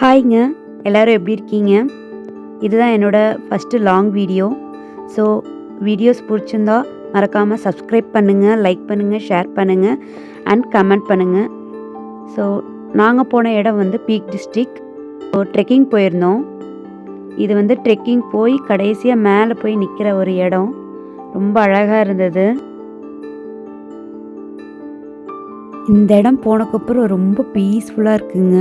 ஹாய்ங்க. எல்லோரும் எப்படி இருக்கீங்க? இதுதான் என்னோடய first long video so videos பிடிச்சிருந்தா மறக்காமல் சப்ஸ்கிரைப் பண்ணுங்கள் லைக் பண்ணுங்கள் ஷேர் பண்ணுங்கள் அண்ட் கமெண்ட் பண்ணுங்கள் ஸோ நாங்கள் போன இடம் வந்து பீக் டிஸ்ட்ரிக் ஸோ ட்ரெக்கிங் போயிருந்தோம். இது வந்து ட்ரெக்கிங் போய் கடைசியாக மேலே போய் நிற்கிற ஒரு இடம். ரொம்ப அழகாக இருந்தது. இந்த இடம் போனக்கப்புறம் ரொம்ப பீஸ்ஃபுல்லாக இருக்குங்க.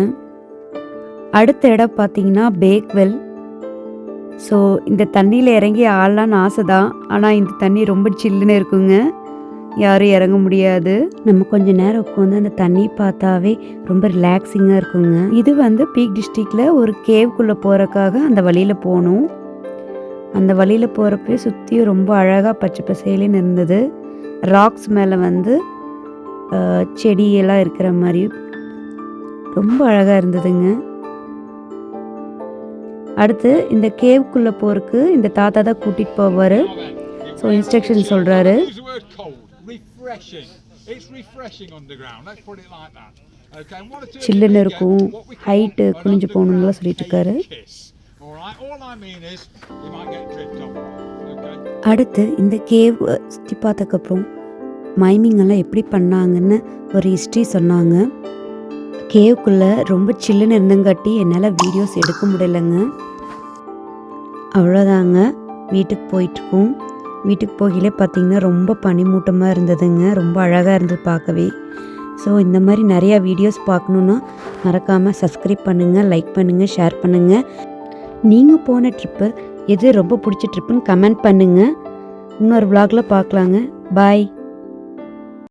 அடுத்த இடம் பார்த்தீங்கன்னா பேக்வெல் ஸோ இந்த தண்ணியில் இறங்கி ஆடலான்னு ஆசை தான் ஆனால் இந்த தண்ணி ரொம்ப சில்லுன்னு இருக்குங்க. யாரும் இறங்க முடியாது. நம்ம கொஞ்ச நேரம் உட்காந்து அந்த தண்ணி பார்த்தாவே ரொம்ப ரிலாக்ஸிங்காக இருக்குங்க. இது வந்து பீக் டிஸ்ட்ரிக்டில் ஒரு கேவ்க்குள்ளே போகிறக்காக அந்த வழியில் போகணும் அந்த வழியில் போகிறப்பே சுற்றியும் ரொம்ப அழகாக பச்சை பசேலின்னு இருந்தது. ராக்ஸ் மேலே வந்து செடியெல்லாம் இருக்கிற மாதிரி ரொம்ப அழகாக இருந்ததுங்க. அடுத்து இந்த கேவுக்குள்ளே போகிறதுக்கு இந்த தாத்தா தான் கூட்டிகிட்டு போவார் ஸோ இன்ஸ்ட்ரக்ஷன் சொல்கிறாரு சில்லுன்னு இருக்கும் ஹைட்டு குனிஞ்சு போகணும்லாம் சொல்லிட்டு இருக்காரு. அடுத்து இந்த கேவ் சுற்றி பார்த்ததுக்கப்புறம் மைமிங் எல்லாம் எப்படி பண்ணாங்கன்னு ஒரு ஹிஸ்ட்ரி சொன்னாங்க கேவுக்குள்ளே ரொம்ப சில்லுன்னு இருந்தங்காட்டி என்னால் வீடியோஸ் எடுக்க முடியலைங்க. அவ்வளோதாங்க வீட்டுக்கு போயிட்டுருக்கோம். வீட்டுக்கு போகையிலே பார்த்தீங்கன்னா ரொம்ப பனிமூட்டமாக இருந்ததுங்க. ரொம்ப அழகாக இருந்தது பார்க்கவே. ஸோ இந்த மாதிரி நிறையா வீடியோஸ் பார்க்கணுன்னா மறக்காமல் சப்ஸ்கிரைப் பண்ணுங்கள் லைக் பண்ணுங்கள் ஷேர் பண்ணுங்கள் நீங்கள் போன ட்ரிப்பு எது ரொம்ப பிடிச்ச ட்ரிப்புன்னு கமெண்ட் பண்ணுங்கள் இன்னொரு vlogல பார்க்கலாங்க. பாய்